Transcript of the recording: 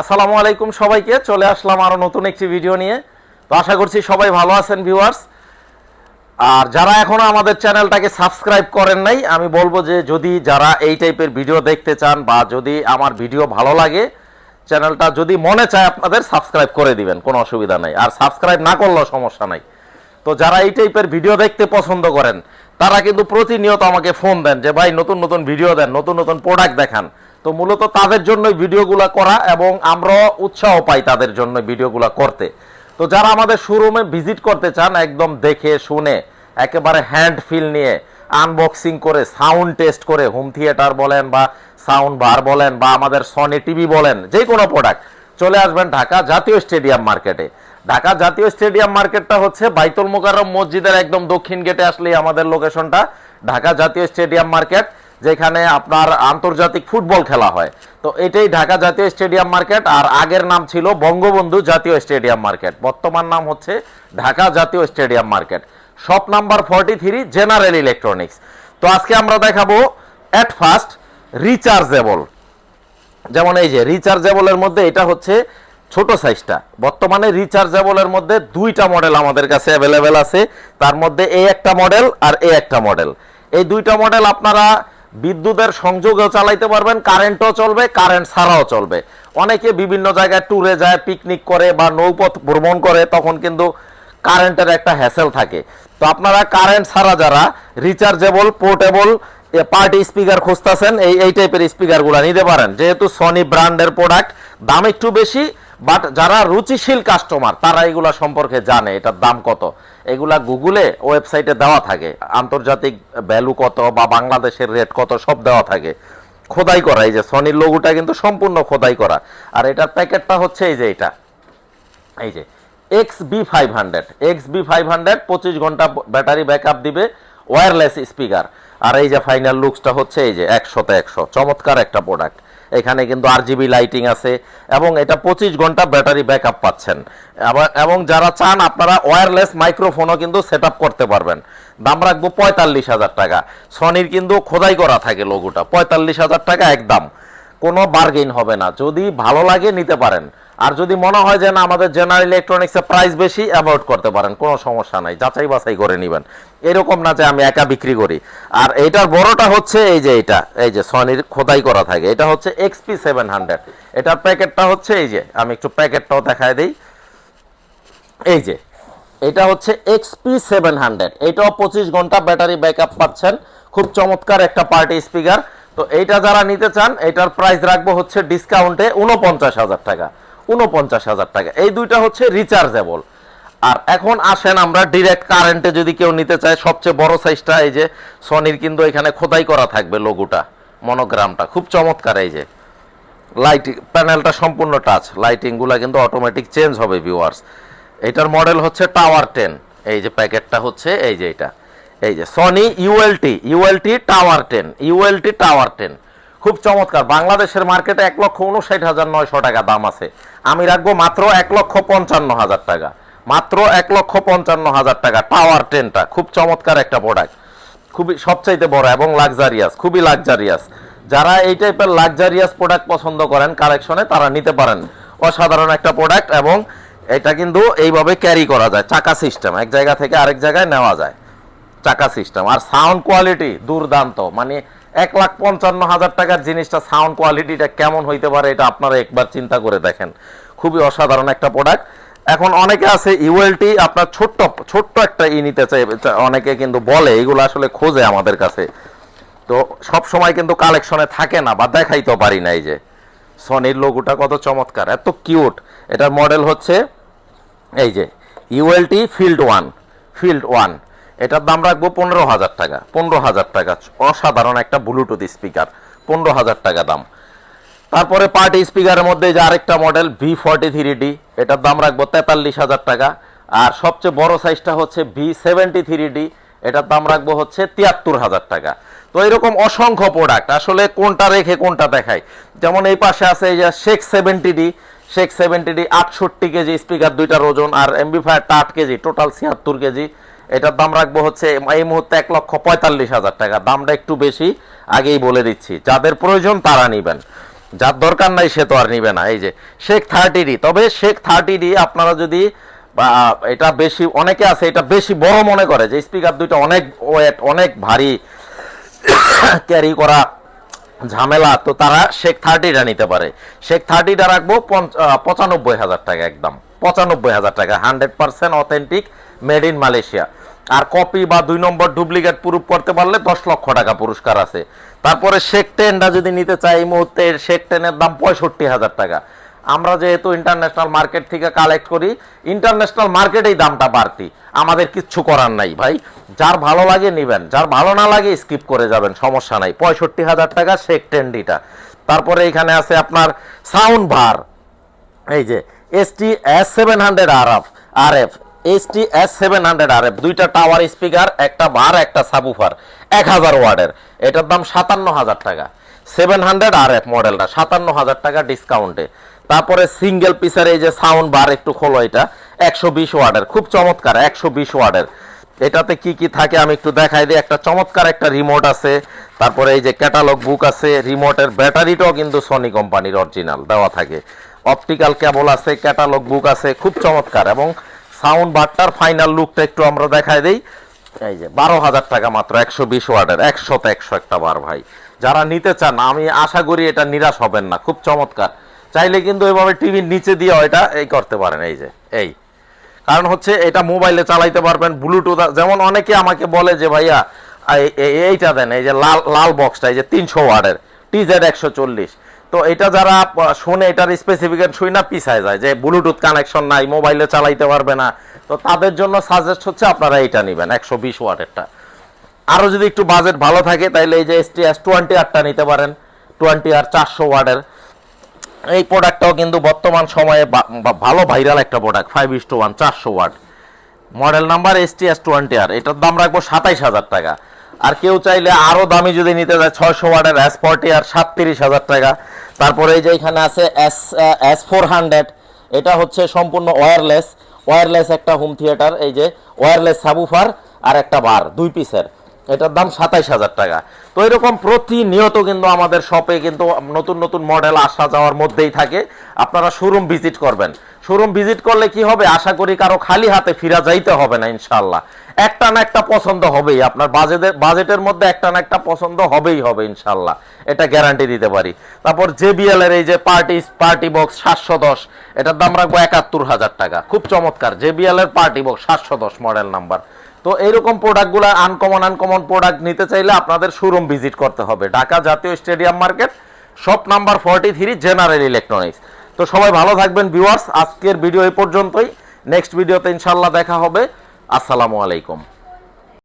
আসসালামু আলাইকুম সবাইকে, চলে আসলাম আরও নতুন একটি ভিডিও নিয়ে। তো আশা করছি সবাই ভালো আছেন ভিউয়ার্স আর যারা এখনও আমাদের চ্যানেলটাকে সাবস্ক্রাইব করেন নাই, আমি বলব যে যদি যারা এই টাইপের ভিডিও দেখতে চান বা যদি আমার ভিডিও ভালো লাগে, চ্যানেলটা যদি মনে চায় আপনাদের সাবস্ক্রাইব করে দিবেন, কোনো অসুবিধা নাই। আর সাবস্ক্রাইব না করলেও সমস্যা নাই। তো যারা এই টাইপের ভিডিও দেখতে পছন্দ করেন, তারা কিন্তু প্রতিনিয়ত আমাকে ফোন দেন যে, ভাই, নতুন নতুন ভিডিও দেন, নতুন নতুন প্রোডাক্ট দেখান। তো মূলত তাদের জন্য ভিডিওগুলো করা এবং আমরাও উৎসাহ পাই তাদের জন্য ভিডিওগুলো করতে। তো যারা আমাদের শোরুমে ভিজিট করতে চান, একদম দেখে, শুনে, একেবারে হ্যান্ড ফিল নিয়ে আনবক্সিং করে সাউন্ড টেস্ট করে হোম থিয়েটার বলেন বা সাউন্ড বার বলেন বা আমাদের সনি টিভি বলেন, যে কোনো প্রোডাক্ট চলে আসবেন ঢাকা জাতীয় স্টেডিয়াম মার্কেটে ঢাকা জাতীয় স্টেডিয়াম মার্কেটটা হচ্ছে বাইতুল মোকাররম মসজিদের একদম দক্ষিণ গেটে আসলেই আমাদের লোকেশনটা ঢাকা জাতীয় স্টেডিয়াম মার্কেট যেখানে আপনার আন্তর্জাতিক ফুটবল খেলা হয়। তো এটাই ঢাকা জাতীয় স্টেডিয়াম মার্কেট, আর আগের নাম ছিল বঙ্গবন্ধু জাতীয় স্টেডিয়াম মার্কেট। বর্তমান নাম হচ্ছে ঢাকা জাতীয় stadium market. Shop number forty three, general electronics. তো আজকে আমরা দেখাবো অ্যাট ফার্স্ট রিচার্জেবল যেমন এই যে রিচার্জেবলের মধ্যে এটা হচ্ছে ছোট সাইজটা বর্তমানে রিচার্জেবলের মধ্যে দুইটা মডেল আমাদের কাছে অ্যাভেলেবেল আছে। তার মধ্যে এই একটা মডেল আর এই একটা মডেল এই দুইটা মডেল আপনারা বিদ্যুতের সংযোগেও চালাইতে পারবেন কারেন্টও চলবে কারেন্ট ছাড়াও চলবে। অনেকে বিভিন্ন জায়গায় ট্যুরে যায় পিকনিক করে বা নৌপথ ভ্রমণ করে, তখন কিন্তু কারেন্টের একটা হ্যাসেল থাকে। তো আপনারা কারেন্ট ছাড়া যারা রিচার্জেবল পোর্টেবল পার্টি স্পিকার খুঁজতেছেন, এই এই টাইপের স্পিকারগুলো নিতে পারেন। যেহেতু সনি ব্র্যান্ডের প্রোডাক্ট দাম একটু বেশি বাট যারা রুচিশীল কাস্টমার তারা এগুলা সম্পর্কে জানে, এটার দাম কত। এগুলা গুগলে ওয়েবসাইটে দেওয়া থাকে। আন্তর্জাতিক ভ্যালু কত বা বাংলাদেশের রেট কত, সব দেওয়া থাকে। খোদাই করা, এই যে সনির লোগোটা কিন্তু সম্পূর্ণ খোদাই করা। আর এটার প্যাকেটটা হচ্ছে এই যে এটা। এই যে X B five hundred X B five hundred পঁচিশ ঘণ্টা ব্যাটারি ব্যাকআপ দিবে ওয়্যারলেস স্পিকার আর এই যে ফাইনাল লুকসটা হচ্ছে এই যে একশোতে একশো। চমৎকার একটা প্রোডাক্ট এখানে কিন্তু আর জিবি লাইটিং আছে এবং এটা পঁচিশ ঘণ্টা ব্যাটারি ব্যাক পাচ্ছেন। এবং যারা চান, আপনারা ওয়্যারলেস মাইক্রোফোনও কিন্তু সেট করতে পারবেন। দাম রাখব পঁয়তাল্লিশ হাজার টাকা। সনির কিন্তু খোদাই করা থাকে লোগোটা পঁয়তাল্লিশ হাজার টাকা একদম। কোনো বার্গেন হবে না। যদি ভালো লাগে, নিতে পারেন। আর যদি মনে হয় যে না, আমাদের জেনারেল ইলেকট্রনিক্সের প্রাইস বেশি অ্যাভয়েড করতে পারেন। কোনো সমস্যা নাই। যাচাই বাছাই করে নেবেন। এরকম না যে আমি একা বিক্রি করি। আর এইটার বড়টা হচ্ছে এই যে এটা এই যে সনির খোদাই করা থাকে। এটা হচ্ছে এক্সপি সেভেন হান্ড্রেড এটার প্যাকেটটা হচ্ছে এই যে, আমি একটু প্যাকেটটাও দেখায় দিই। এই যে, এটা হচ্ছে এক্সপি সেভেন হান্ড্রেড এটাও পঁচিশ ঘণ্টা ব্যাটারি ব্যাকআপ পাচ্ছেন। খুব চমৎকার একটা পার্টি স্পিকার তো এইটা যারা নিতে চান, এটার প্রাইস রাখব হচ্ছে ডিসকাউন্টে উনপঞ্চাশ হাজার টাকা। উনপঞ্চাশ হাজার টাকা। এই দুইটা হচ্ছে রিচার্জেবল আর এখন আসেন আমরা ডিরেক্ট কারেন্টে যদি কেউ নিতে চায়, সবচেয়ে বড় সাইজটা এই যে সনির কিন্তু এখানে খোদাই করা থাকবে লোগোটা মনোগ্রামটা খুব চমৎকার এই যে। লাইট প্যানেলটা সম্পূর্ণ টাচ লাইটিংগুলো কিন্তু অটোমেটিক চেঞ্জ হবে ভিউয়ার্স এটার মডেল হচ্ছে টাওয়ার টেন এই যে প্যাকেটটা হচ্ছে এই যে এটা। এই যে Sony ULT ULT tower ten ULT tower ten খুব চমৎকার। বাংলাদেশের মার্কেটে এক লক্ষ উনষাট হাজার নয়শো টাকা দাম আছে। আমি রাখব মাত্র এক লক্ষ পঞ্চান্ন হাজার টাকা। মাত্র এক লক্ষ পঞ্চান্ন হাজার টাকা। টাওয়ার টেনটা খুব চমৎকার একটা প্রোডাক্ট খুবই, সবচাইতে বড় এবং লাক্সারিয়াস খুবই লাক্সারিয়াস যারা এই টাইপের লাক্সারিয়াস প্রোডাক্ট পছন্দ করেন কালেকশনে তারা নিতে পারেন। অসাধারণ একটা প্রোডাক্ট এবং এটা কিন্তু এইভাবে ক্যারি করা যায়। চাকা সিস্টেম এক জায়গা থেকে আরেক জায়গায় নেওয়া যায়। চাকা সিস্টেম আর সাউন্ড কোয়ালিটি দুর্দান্ত। মানে এক লাখ পঞ্চান্ন হাজার টাকার জিনিসটা সাউন্ড কোয়ালিটিটা কেমন হইতে পারে এটা আপনারা একবার চিন্তা করে দেখেন। খুবই অসাধারণ একটা প্রোডাক্ট এখন অনেকে আছে ইউএলটি আপনার ছোট্ট ছোট্ট একটা ই নিতে চাই অনেকে কিন্তু বলে, এগুলো আসলে খোঁজে আমাদের কাছে। তো সব সময় কিন্তু কালেকশনে থাকে না বা দেখাইতে পারি না এই যে। সনির লোগোটা কত চমৎকার, এত কিউট এটার মডেল হচ্ছে এই যে ULT field one field one এটার দাম রাখব পনেরো হাজার টাকা। পনেরো হাজার টাকা। অসাধারণ একটা ব্লুটুথ স্পিকার পনেরো হাজার টাকা দাম। তারপরে পার্টি স্পিকারের মধ্যে যে আরেকটা model V forty three D এটার দাম রাখব তেতাল্লিশ হাজার টাকা। আর সবচেয়ে বড় সাইজটা হচ্ছে ভি সেভেন্টি থ্রি ডি এটার দাম রাখব হচ্ছে তিয়াত্তর হাজার টাকা। তো এরকম অসংখ্য প্রোডাক্ট আসলে কোনটা রেখে কোনটা দেখায় যেমন এই পাশে আছে এই যে shake seventy D shake seventy D আটষট্টি কেজি স্পিকার দুইটার ওজন। আর এমবি এমবিফায়ারটা আট কেজি টোটাল ছিয়াত্তর কেজি। এটার দাম রাখব হচ্ছে, এই মুহূর্তে এক লক্ষ পঁয়তাল্লিশ হাজার টাকা। দামটা একটু বেশি, আগেই বলে দিচ্ছি। যাদের প্রয়োজন, তারা নিবেন। যার দরকার নাই, সে তো আর নিবে না। এই যে, শেখ থার্টি ডি তবে শেখ থার্টি ডি আপনারা যদি, বা, এটা বেশি, অনেকে আছে, এটা বেশি বড় মনে করে, যে স্পিকার দুইটা অনেক ওয়েট অনেক ভারী ক্যারি করা ঝামেলা, তো তারা শেখ থার্টিটা নিতে পারে। শেখ থার্টিটা রাখব পঁচানব্বই হাজার টাকা একদম। পঁচানব্বই হাজার টাকা hundred percent authentic made in Malaysia R copy বা দুই নম্বর ডুপ্লিকেট প্রুফ করতে পারলে দশ লক্ষ টাকা পুরস্কার আছে। তারপরে শেখ টেনটা যদি নিতে চাই এই মুহূর্তে, শেখ টেনের দাম পঁয়ষট্টি হাজার টাকা। আমরা যেহেতু ইন্টারন্যাশনাল মার্কেট থেকে কালেক্ট করি ইন্টারন্যাশনাল মার্কেটেই দামটা বাড়তি। আমাদের কিচ্ছু করার নাই ভাই। যার ভালো লাগে নেবেন, যার ভালো না লাগে স্কিপ করে যাবেন, সমস্যা নাই। পঁয়ষট্টি হাজার টাকা শেখ টেন্ডিটা তারপরে এখানে আছে আপনার সাউন্ড ভার এই যে S T S seven hundred R F R F S T S seven hundred R F দুইটা টাওয়ার স্পিকার একটা বার একটা সাবুফার এক হাজার ওয়ার্ডের। এটার দাম সাতান্ন হাজার টাকা। সেভেন হান্ড্রেড আর এফ মডেলটা সাতান্ন হাজার টাকা ডিসকাউন্টে তারপরে সিঙ্গেল পিসের এই যে সাউন্ড বার একটু খোলো এটা, একশো বিশ ওয়ার্ডের, খুব চমৎকার, একশো বিশ ওয়ার্ডের। এটাতে কি কি থাকে আমি একটু দেখাই দিই, একটা চমৎকার একটা রিমোট আছে, তারপরে এই যে ক্যাটালগ বুক আছে রিমোটের ব্যাটারিটাও কিন্তু সনি কোম্পানির অরিজিনাল দেওয়া থাকে। অপটিক্যাল কেবল আছে ক্যাটালগ বুক আছে, খুব চমৎকার এবং সাউন্ড বারটার ফাইনাল লুকটা একটু আমরা দেখাই দিই। এই যে, বারো হাজার টাকা মাত্র, একশো বিশ ওয়ার্ডের, একশোতে একশো একটা বার ভাই। যারা নিতে চান, আমি আশা করি এটা নিরাশ হবেন না, খুব চমৎকার। চাইলে কিন্তু এভাবে টিভির নিচে দিয়ে এটা এই করতে পারেন, এই যে, এই। কারণ হচ্ছে এটা মোবাইলে চালাইতে পারবেন, ব্লুটুথ, যেমন অনেকে আমাকে বলে যে, ভাইয়া এই- এই- এইটা দেন, এই যে লাল লাল বক্সটা এই যে তিনশো ওয়ার্ডের টিজেড একশো চল্লিশ। তো এটা যারা শুনে এটার স্পেসিফিকেশন শুই না পিছায় যায় যে ব্লুটুথ কানেকশন নাই মোবাইলে চালাইতে পারবে না, তো তাদের জন্য সাজেস্ট হচ্ছে আপনারা এইটা নেবেন, একশো বিশ ওয়াটেরটা। আরও যদি একটু বাজেট ভালো থাকে তাহলে এই যে এস টি এস টোয়েন্টি আরটা নিতে পারেন টোয়েন্টি আর চারশো ওয়ার্ডের এই প্রোডাক্টটাও কিন্তু বর্তমান সময়ে ভালো ভাইরাল একটা product five is to one চারশো watt. Model number S T S twenty R এটার দাম রাখব সাতাইশ হাজার টাকা। আর কেউ চাইলে আরও দামি যদি নিতে যায় ছয়শো ওয়াটের এস ফর্টি আর সাতত্রিশ হাজার টাকা। তারপরে এই যে এখানে আছে এস এস ফোর হান্ড্রেড এটা হচ্ছে সম্পূর্ণ ওয়্যারলেস ওয়্যারলেস একটা হোম থিয়েটার এই যে ওয়্যারলেস সাবুফার আর একটা বার দুই পিসের এটার দাম সাতাইশ হাজার টাকা। তো এরকম প্রতিনিয়ত কিন্তু আমাদের শপে কিন্তু নতুন নতুন মডেল আসা যাওয়ার মধ্যেই থাকে। আপনারা শোরুম ভিজিট করবেন। শোরুম ভিজিট করলে কি হবে? আশা করি কারও খালি হাতে ফিরা যাইতে হবে না ইনশাল্লাহ একটা না একটা পছন্দ হবেই। আপনার বাজেটের বাজেটের মধ্যে একটা না একটা পছন্দ হবেই হবে ইনশাল্লাহ এটা গ্যারান্টি দিতে পারি। তারপর জেবিএল এর এই যে পার্টি পার্টি বক্স সাতশো দশ, এটার দাম রাখব একাত্তর হাজার টাকা। খুব চমৎকার। জেবিএল এর পার্টি বক্স সাতশো দশ মডেল নাম্বার তো এইরকম প্রোডাক্টগুলো আনকমন আনকমন প্রোডাক্ট নিতে চাইলে আপনাদের শোরুম ভিজিট করতে হবে। ঢাকা জাতীয় stadium market shop number forty three general electronics তো সবাই ভালো থাকবেন ভিউয়ার্স আজকের ভিডিও এই পর্যন্তই। নেক্সট ভিডিওতে ইনশাল্লাহ দেখা হবে। আসসালামু আলাইকুম।